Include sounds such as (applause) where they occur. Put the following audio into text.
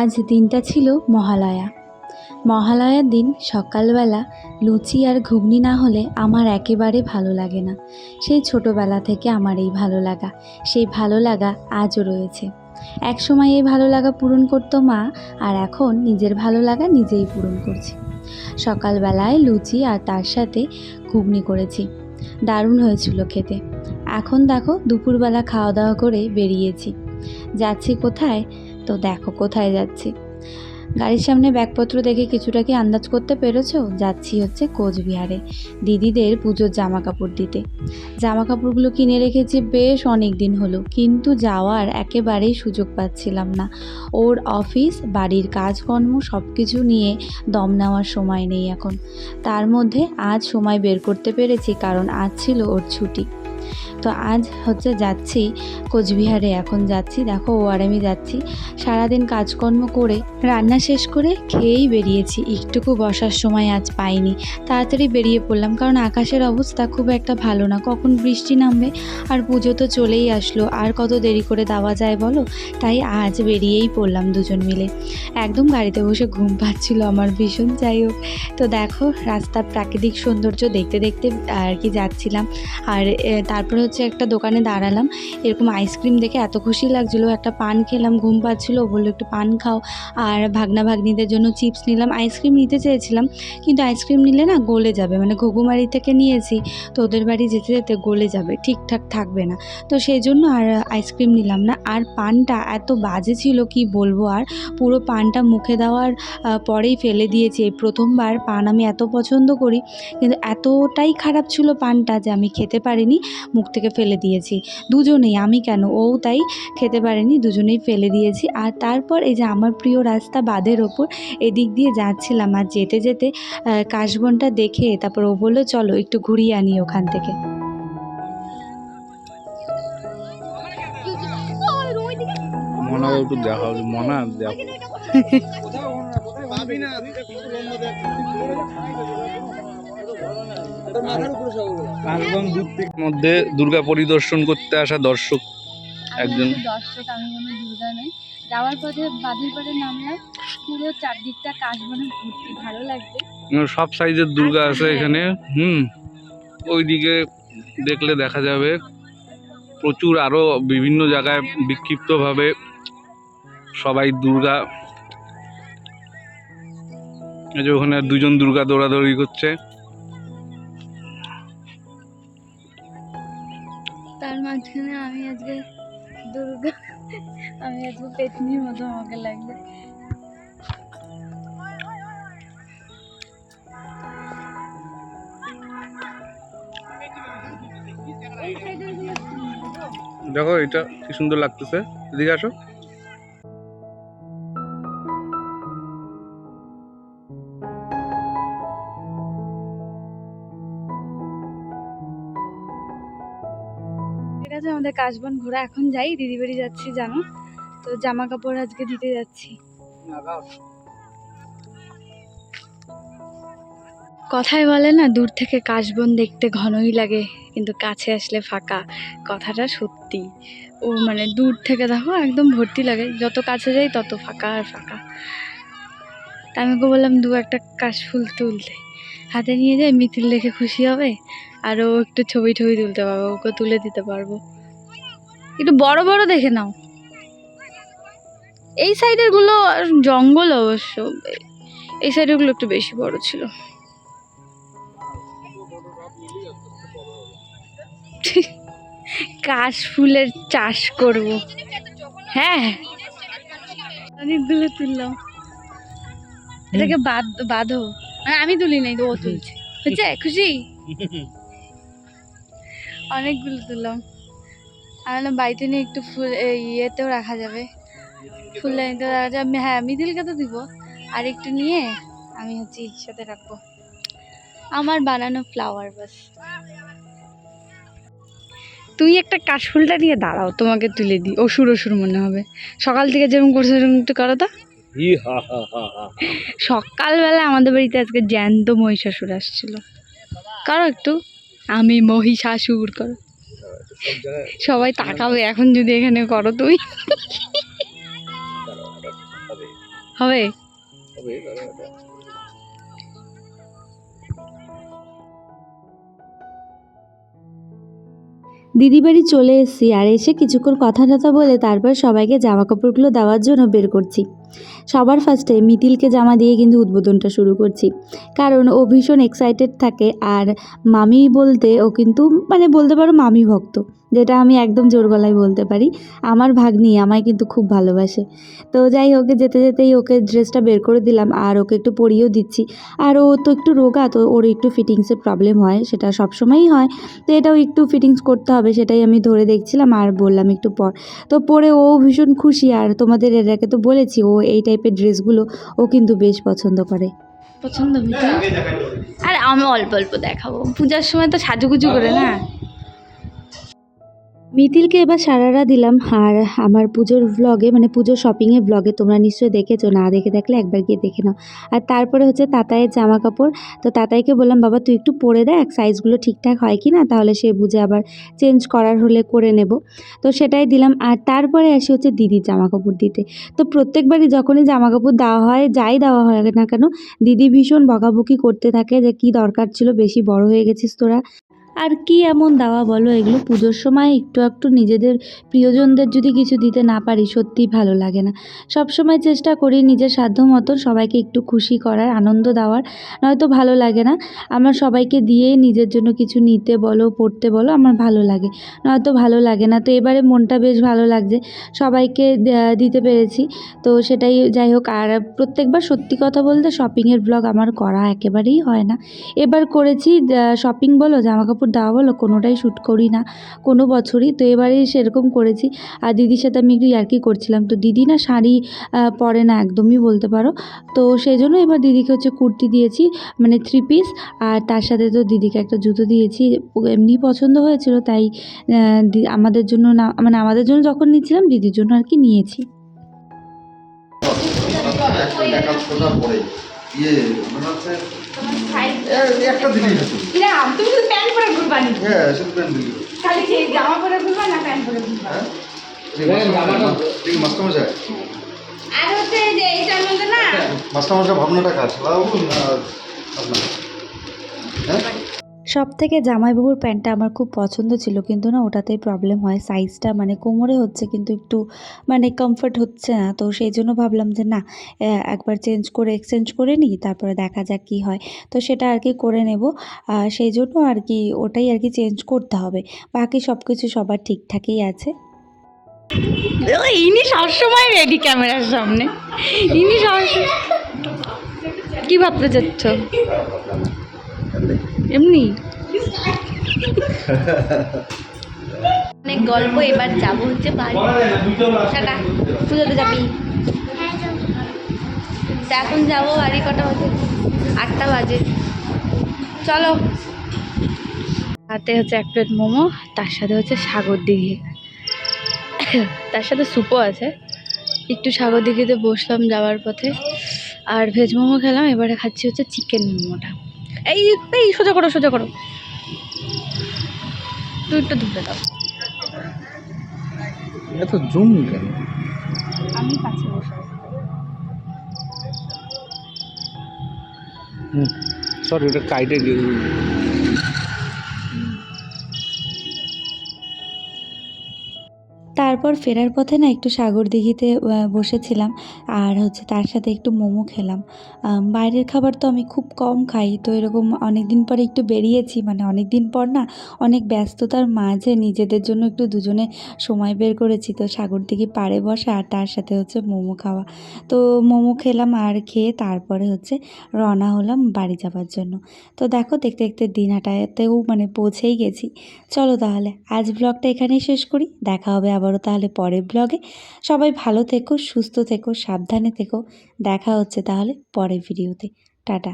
আজ দিনটা ছিল মহালয়া। মহালয়ার দিন সকালবেলা লুচি আর ঘুগনি না হলে আমার একেবারে ভালো লাগে না। সেই ছোটোবেলা থেকে আমার এই ভালো লাগা, সেই ভালো লাগা আজও রয়েছে। এক সময় এই ভালো লাগা পূরণ করতো মা, আর এখন নিজের ভালো লাগা নিজেই পূরণ করছি। সকালবেলায় লুচি আর তার সাথে ঘুগনি করেছি। দারুণ হয়েছিল খেতে। এখন দেখো দুপুরবেলা খাওয়া দাওয়া করে বেরিয়েছি। যাচ্ছি কোথায়? তো দেখো, কোথায় যাচ্ছি? গাড়ির সামনে ব্যাগপত্র দেখে কিছুটা কি আন্দাজ করতে পেরেছ? যাচ্ছি হচ্ছে কোচবিহারে দিদিদের পুজোর জামা কাপড় দিতে। জামা কাপড়গুলো কিনে রেখেছি বেশ অনেক দিন হলো, কিন্তু যাওয়ার একেবারেই সুযোগ পাচ্ছিলাম না। ওর অফিস, বাড়ির কাজকর্ম সব কিছু নিয়ে দম নেওয়ার সময় নেই এখন। তার মধ্যে আজ সময় বের করতে পেরেছি, কারণ আজ ছিল ওর ছুটি। তো আজ হচ্ছে যাচ্ছি কোচবিহারে, এখন যাচ্ছি, দেখো ও আর আমি যাচ্ছি। সারাদিন কাজকর্ম করে, রান্না শেষ করে খেয়েই বেরিয়েছি। একটুকু বসার সময় আজ পাইনি। তাড়াতাড়ি বেরিয়ে পড়লাম, কারণ আকাশের অবস্থা খুব একটা ভালো না। কখন বৃষ্টি নামবে? আর পুজো তো চলেই আসলো। আর কত দেরি করে দেওয়া যায় বলো? তাই আজ বেরিয়েই পড়লাম দুজন মিলে। একদম গাড়িতে বসে ঘুম পাচ্ছিল আমার ভীষণ, যাই হোক। তো দেখো, রাস্তার প্রাকৃতিক সৌন্দর্য দেখতে দেখতে আর কি যাচ্ছিলাম। আর তারপরে হচ্ছে একটা দোকানে দাঁড়ালাম। এরকম আইসক্রিম দেখে এত খুশি লাগছিল। একটা পান খেলাম, ঘুম পাচ্ছিলো, বলল, একটু পান খাও। আর ভাগনা ভাগ্নিদের জন্য চিপস নিলাম। আইসক্রিম নিতে চেয়েছিলাম, কিন্তু আইসক্রিম নিলে না গলে যাবে। মানে ঘুঘুমারি থেকে নিয়েছি, তো ওদের বাড়ি যেতে যেতে গলে যাবে, ঠিকঠাক থাকবে না। তো সেই জন্য আর আইসক্রিম নিলাম না। আর পানটা এত বাজে ছিল, কি বলব আর? পুরো পানটা মুখে দেওয়ার পরেই ফেলে দিয়েছি। প্রথমবার পান আমি এত পছন্দ করি, কিন্তু এতটাই খারাপ ছিল পানটা যে আমি খেতে পারিনি। মুখ থেকে ফেলে দিয়েছি। দুজনেই আমি কেন? ও তাই খেতে পারেনি দুজনেই ফেলে দিয়েছি। আর তারপর এই যে আমার প্রিয় রাস্তা বাঁধের ওপর এদিক দিয়ে যাচ্ছিলাম আর যেতে যেতে কাশবনটা দেখে তারপর ও বলল চলো একটু ঘুরিয়ে আনি ওখান থেকে। মনা একটু দেখা মনা দেখো। একদম দূর থেকে মধ্যে দুর্গা পরিদর্শন করতে আসা দর্শক একজন। দর্শক আমি মনে দুর্গা নই। যাওয়ার পথে নামলাম। পুরো চারদিকটা কাশবনে ভর্তি ভালো সব সাইজের দুর্গা আছে এখানে। হুম ওইদিকে দেখলে দেখা যাবে। প্রচুর আরও বিভিন্ন জায়গায় বিক্ষিপ্তভাবে সবাই দুর্গা। এই যে ওখানে দুজন দুর্গা দৌড়াদৌড়ি করছে। মাঝখানে আমি আজকে দুর্গা, আমি আজকে পেতনির মতো আমাকে লাগবে। দেখো, এটা কি সুন্দর লাগতেছে। এদিকে আসো। আছে আমাদের কাশবন ঘোরা এখন যাই, দিদি বাড়ি যাচ্ছি, জানো? তো জামা কাপড় আজকে দিতে যাচ্ছি। কথায় বলে না, দূর থেকে কাশবন দেখতে ঘনই লাগে, কিন্তু কাছে আসলে ফাঁকা। কথাটা সত্যি। ও মানে দূর থেকে দেখো, একদম ভর্তি লাগে। যত কাছে যাই, তত ফাঁকা আর ফাঁকা। তা আমি বললাম, দু একটা কাশফুল তুলতে। হাতে নিয়ে যাই মিথিল দেখে খুশি হবে। আর ও একটু ছবি টবি তুলতে পারব ওকে তুলে দিতে পারব। একটু বড় বড় দেখে নাও। এই সাইডেরগুলো আর জঙ্গল অবশ্য। এই সাইডেরগুলো একটু বেশি বড় ছিল। কাশ ফুলের চাষ করব। হ্যাঁ। অনেকগুলো তুললাম। এটাকে বাদ বাঁধো। মানে আমি তুলি নাই তো ও তুলছে। হচ্ছে? খুশি? (laughs) অনেকগুলো তুললাম। আমি বললাম বাড়িতে নিয়ে একটু ফুল এই ইয়েতেও রাখা যাবে। ফুলদানিতে রাখা যাবে। হ্যাঁ মিদিলকে তো দিব। আর একটু নিয়ে আমি হচ্ছে সাথে রাখব। আমার বানানো ফ্লাওয়ার বাস। তুই একটা কাশফুলটা নিয়ে দাঁড়াও তোমাকে তুলে দিই। অসুর অসুর মনে হবে। সকাল থেকে যেরকম করছ সেরকম একটু করো তো। সকালবেলা আমাদের বাড়িতে আজকে জ্যান্ত মহিষাসুর আসছিল। করো একটু। আমি মহিষাসুর করো। সবাই তাকাবে, এখন যদি এখানে করো তুমি। হবে। দিদি বাড়ি চলে এসেছি, আর এসে কিছুক্ষণ কথা টথা বলে তারপর সবাইকে জামা কাপড়গুলো দেওয়ার জন্য বের করছি। সবার ফার্স্টে মিতিলকে জামা দিয়ে কিন্তু উদ্বোধনটা শুরু করছি। কারণ ও ভীষণ এক্সাইটেড থাকে আর মামি বলতে ও কিন্তু মানে বলতে পারো মামি ভক্ত, যেটা আমি একদম জোর গলায় বলতে পারি। আমার ভাগ্নি আমায় কিন্তু খুব ভালোবাসে। তো যাই হোক, যেতে যেতেই ওকে ড্রেসটা বের করে দিলাম আর ওকে একটু পরিয়েও দিচ্ছি। আর ও তো একটু রোগা, তো ওর একটু ফিটিংসের প্রবলেম হয়, সেটা সবসময়ই হয়। তো এটাও একটু ফিটিংস করতে হবে, সেটাই আমি ধরে দেখছিলাম আর বললাম একটু পর। তো পরে ও ভীষণ খুশি আর তোমাদের এর আগে তো বলেছি, ও এই টাইপের ড্রেসগুলো ও কিন্তু বেশ পছন্দ করে। পছন্দ আর আমি অল্প অল্প দেখাবো। পূজার সময় তো সাজুগুজু করে না? মিতিলকে এবার সারারা দিলাম। আর আমার পুজোর ভ্লগে মানে পুজোর শপিংয়ের ভ্লগে তোমরা নিশ্চয়ই দেখেছ। না দেখে দেখলে একবার গিয়ে দেখে নাও। আর তারপরে হচ্ছে তাতাইয়ের জামা কাপড় তো তাতাইকে বললাম, বাবা, তুই একটু পরে দেখ সাইজগুলো ঠিকঠাক হয় কি না তাহলে সে বুঝে আবার চেঞ্জ করার হলে করে নেব। তো সেটাই দিলাম। আর তারপরে আসি হচ্ছে দিদির জামা কাপড় দিতে। তো প্রত্যেকবারই যখনই জামা কাপড় দেওয়া হয়, যাই দেওয়া হয় না কেন, দিদি ভীষণ বকাবকি করতে থাকে যে, কি দরকার ছিল? বেশি বড় হয়ে গেছিস তোরা। আর কি এমন দেওয়া বলো? এগুলো পুজোর সময় একটু একটু নিজেদের প্রিয়জনদের যদি কিছু দিতে না পারি, সত্যিই ভালো লাগে না। সব সময় চেষ্টা করি নিজের সাধ্য মতন সবাইকে একটু খুশি করার, আনন্দ দেওয়ার। নয়তো ভালো লাগে না। আমার সবাইকে দিয়ে নিজের জন্য কিছু নিতে বলো, পড়তে বলো, আমার ভালো লাগে। নয়তো ভালো লাগে না। তো এবারে মনটা বেশ ভালো লাগছে। সবাইকে দিতে পেরেছি। তো সেটাই যাই হোক। আর প্রত্যেকবার সত্যি কথা বলতে শপিংয়ের ব্লগ আমার করা একেবারেই হয় না। এবার করেছি শপিং বলো জামা কাপড় দেওয়া বলো কোনোটাই শ্যুট করি না। কোনো বছরই। তো এবারেই সেরকম করেছি। আর দিদির সাথে আমি একটু ইয়ার্কি করছিলাম। তো দিদি না শাড়ি পরে না একদমই বলতে পারো। তো সেই জন্য এবার দিদিকে হচ্ছে কুর্তি দিয়েছি মানে থ্রি পিস আর তার সাথে তো দিদিকে একটা জুতো দিয়েছি। এমনি পছন্দ হয়েছিল, তাই আমাদের জন্য না মানে আমাদের জন্য যখন নিচ্ছিলাম দিদির জন্য আর কি নিয়েছি। ইয়ে মনে হচ্ছে একটা দিনই হতো না তুমি শুধু প্যান্ট পরে ঘুরবা নি হ্যাঁ শুধু প্যান্ট দিল খালি কি জামা পরে ঘুরবা না প্যান্ট পরে ঘুরবা? হ্যাঁ? ঠিক মাস্টারমশাই আর হচ্ছে যে এইটার মধ্যে না? মাস্টারমশাই ভাবনাটা কাজ না আপনার। হ্যাঁ? সব থেকে জামাইবাবুর প্যান্টটা আমার খুব পছন্দ ছিল, কিন্তু না ওটাতেই প্রবলেম হয়। সাইজটা মানে কোমরে হচ্ছে কিন্তু একটু মানে কমফর্ট হচ্ছে না। তো সেই জন্য ভাবলাম যে না একবার চেঞ্জ করে এক্সচেঞ্জ করে নিই, তারপরে দেখা যাক কী হয়। তো সেটা আর কি করে নেব। সেই জন্য আর কি ওটাই আর কি চেঞ্জ করতে হবে। বাকি সব কিছু সবার ঠিকঠাকই আছে। ইনি সবসময় রেডি ক্যামেরার সামনে। ইনি সবসময় কি ভাবতে চাচ্ছ? এমনি? অনেক গল্প এবার যাব হচ্ছে বাড়ি। টাটা। পুজোতে যাবি? তা এখন যাব বাড়ি কটা বাজে? আটটা বাজে। চলো। হাতে হচ্ছে এক প্লেট মোমো তার সাথে হচ্ছে সাগর দিঘি। তার সাথে স্যুপও আছে। একটু সাগর দিঘিতে বসলাম যাওয়ার পথে। আর ভেজ মোমো খেলাম এবারে খাচ্ছি হচ্ছে চিকেন মোমোটা। এই এই সোজা করো সোজা করো। তুই একটু ধরে দাও এত জুম কেন? আমি কাছে বসে সরি ওটা কাইটে গেল। তারপর ফেরার পথে না একটু সাগর দিঘিতে বসেছিলাম আর হচ্ছে তার সাথে একটু মোমো খেলাম। বাইরের খাবার তো আমি খুব কম খাই, তো এরকম অনেক দিন পরে একটু বেরিয়েছি মানে অনেক দিন পর না অনেক ব্যস্ততার মাঝে নিজেদের জন্য একটু দুজনে সময় বের করেছি, তো সাগর দিঘি পাড়ে বসা আর তার সাথে হচ্ছে মোমো খাওয়া। তো মোমো খেলাম আর খেয়ে তারপরে হচ্ছে রওনা হলাম বাড়ি যাবার জন্য। তো দেখো দেখতে দেখতে দিনহাটাতেও মানে পৌঁছেই গেছি। চলো তাহলে, আজ ব্লগটা এখানেই শেষ করি, দেখা হবে আবারও তাহলে পরের ব্লগে সবাই ভালো থেকো, সুস্থ থেকো, সাবধানে থেকো। দেখা হচ্ছে তাহলে পরের ভিডিওতে টাটা।